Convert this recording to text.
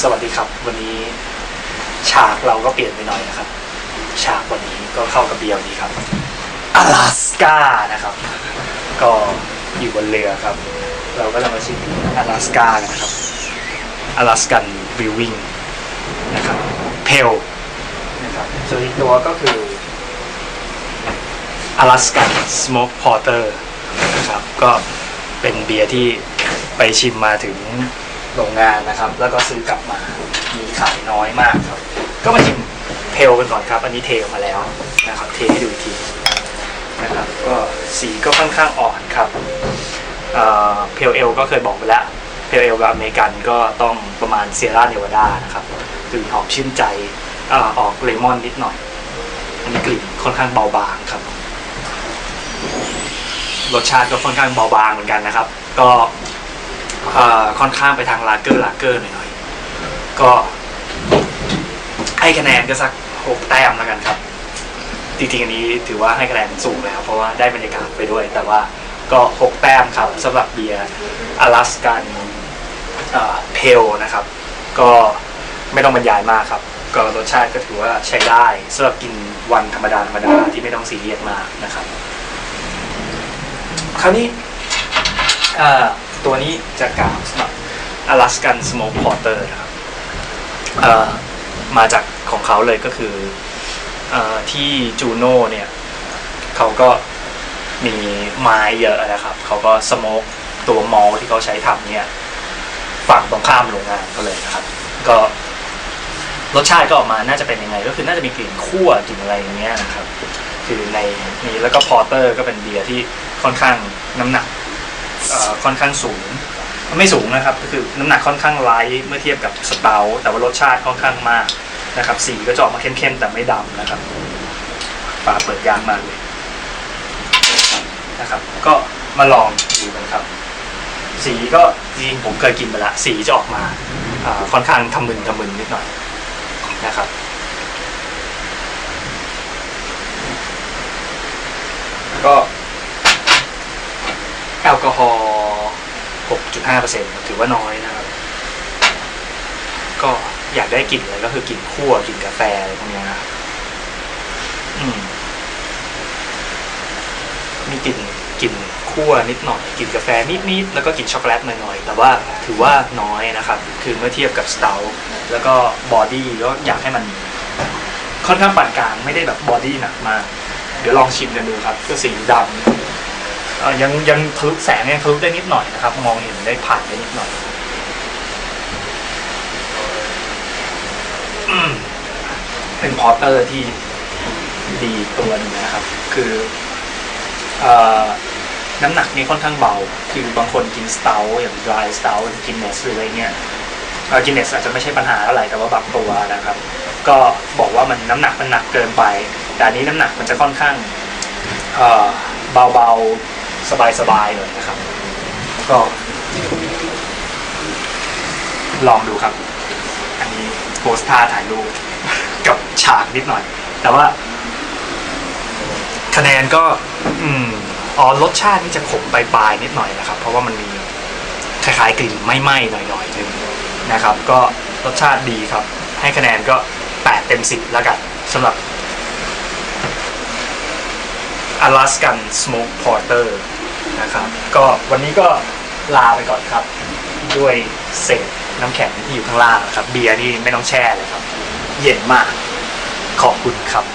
สวัสดีครับ วันนี้ฉากเราก็เปลี่ยนไปหน่อยนะครับ ฉากวันนี้ก็เข้ากับเบียวดีครับ阿拉斯กานะครับ ก็อยู่บนเรือครับ เราก็จะมาชิม阿拉斯กากันนะครับ阿拉斯กันวิววิ่งนะครับเพลนะครับส่วนอีกตัวก็คือ阿拉斯กันสโมกพอร์เตอร์นะครับก็เป็นเบียร์ที่ไปชิมมาถึง โรงงานนะครับ แล้วก็ซื้อกลับมามีขายน้อยมากครับ ก็มาชิมเพลกันก่อนครับ อันนี้เทออกมาแล้วนะครับ เทให้ดูอีกทีนะครับ ก็สีก็ค่อนข้างอ่อนครับเพลเอลก็เคยบอกไปแล้วเพลเอลกับอเมริกันก็ต้องประมาณเซียร่าเนวาดานะครับกลิ่นหอมชื่นใจอออกเลมอนนิดหน่อย อันนี้กลิ่นค่อนข้างเบาบางครับ รสชาติก็ค่อนข้างเบาบางเหมือนกันนะครับ ก็ ค่อนข้างไปทางลาเกอร์ลาเกอร์หน่อยๆก็ให้คะแนนก็สักหกแต้มแล้วกันครับจริงๆอันนี้ถือว่าให้คะแนนสูงแล้ว เพราะว่าได้บรรยากาศไปด้วย แต่ว่าก็หกแต้มครับสำหรับเบียร์อลาสกันเพลนะครับ ก็ไม่ต้องบรรยายมากครับ ก็รสชาติก็ถือว่าใช้ได้สำหรับกินวันธรรมดาธรรมดาที่ไม่ต้องซีเรียสมากนะครับ คราวนี้ ตัวนี้จะกล่าวสำหรับ Alaskan Smoke Porter นะครับมาจากของเขาเลยก็คืออที่จูโน่เนี่ยเขาก็มีไม้เยอะนะครับ เขาก็สโมกตัวมอลที่เขาใช้ทำเนี่ยฝั่งตรงข้ามโรงงานเขาเลยนะครับ ก็รสชาติก็ออกมาน่าจะเป็นยังไง ก็คือน่าจะมีกลิ่นคั่วกลิ่นอะไรอย่างเงี้ยนะครับ คือในนี้แล้วก็พอร์เตอร์ก็เป็นเบียร์ที่ค่อนข้างน้ำหนัก ค่อนข้างสูง ไม่สูงนะครับก็คือน้ำหนักค่อนข้างไลท์เมื่อเทียบกับสเตาท์แต่ว่ารสชาติค่อนข้างมากนะครับสีก็จะออกมาเข้มๆแต่ไม่ดำนะครับฝาเปิดยากมาเลยนะครับ ก็มาลองดูกันครับ สีก็จริงผมเคยกินมาละสีจะออกมาอ่าค่อนข้างทำมึนทำมึนนิดหน่อยนะครับ ก็แอ ลกอฮอล์ 6.5%ถือว่าน้อยนะครับ ก็อยากได้กลิ่นอะไรก็คือกลิ่นคั่วกลิ่นกาแฟอะไรพวกเนี้ยนะครับอืม มีกลิ่นกลิ่นคั่วนิดหน่อยกลิ่นกาแฟนิดๆแล้วก็กลิ่นช็อกโกแลตหน่อยๆแต่ว่าถือว่าน้อยนะครับ คือเมื่อเทียบกับสเตาท์แล้วก็บอดี้ก็อยากให้มัน ค่อนข้างปานกลางไม่ได้แบบบอดี้หนักมากเดี๋ยวลองชิมกันดูครับก็สีดำ ยังยังทะลุแสงยังทะลุได้นิดหน่อยนะครับ มองเห็นได้ผ่านได้นิดหน่อยอเป็นพอร์เตอร์ที่ดีตัวนึงนะครับ คืออน้ำหนักนี่ค่อนข้างเบา คือบางคนกินสเตาอย่าง dry s t o u กินเนสหรืออะไรเงี้ยกินเนสอาจจะไม่ใช่ปัญหาอะไรแต่ว่าบางตัวนะครับ ก็บอกว่ามันน้ำหนักมันหนักเกินไป แต่นี้น้ำหนักมันจะค่อนข้างเอ่อเบาๆ สบายๆเลยนะครับ ก็ลองดูครับ อันนี้โพสท่าถ่ายรูปกับฉากนิดหน่อย แต่ว่า คะแนนก็ อืมอ๋อรสชาตินี่จะขมปลายๆนิดหน่อยนะครับ เพราะว่ามันมีคล้ายๆกลิ่นไหม้ๆหน่อยๆนึงนะครับ ก็รสชาติดีครับ ให้คะแนนก็ 8 เต็ม 10 แล้วกันสำหรับ Alaskan Smoke Porter นะครับก็วันนี้ก็ลาไปก่อนครับ ด้วยเศษน้ำแข็งที่อยู่ข้างล่างนะครับ เบียร์นี่ไม่ต้องแช่เลยครับ เย็นมากขอบคุณครับ